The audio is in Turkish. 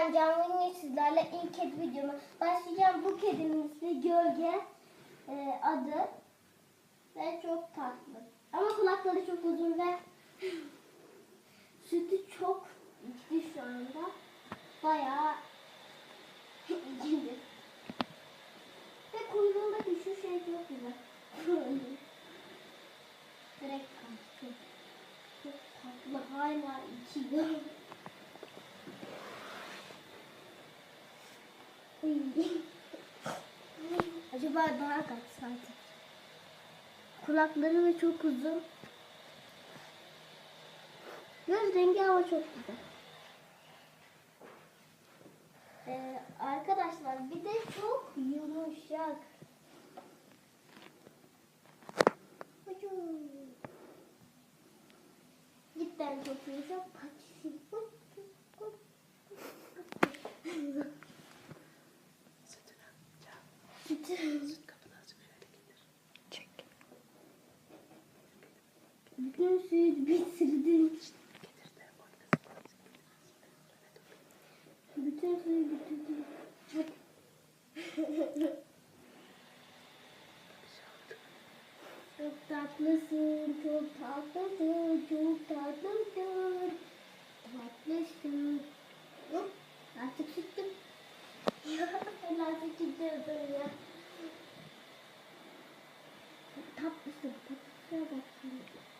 ben canlı sizlerle ilk kedi videoma başlayacağım. Bu kedinin ismi Gölge e, adı ve çok tatlı. Ama kulakları çok uzun ve sütü çok içti şu anda. Bayağı içindi. Ve kuyruğundaki şu şey çok güzel. Direkt kalktı. Çok tatlı hala içiyor. Acaba daha kaç santim? Kulakları da çok uzun. Göz rengi ama çok güzel. Ee, arkadaşlar bir de çok yumuşak. Cidden çok yumuşak. Sütünü Çek. Bütün de oynasın. Bütün suyu bitirdin. Hadi. Çok tatlısın, çok tatlısın, çok. Tatlısın. タップしてもタップすればいい。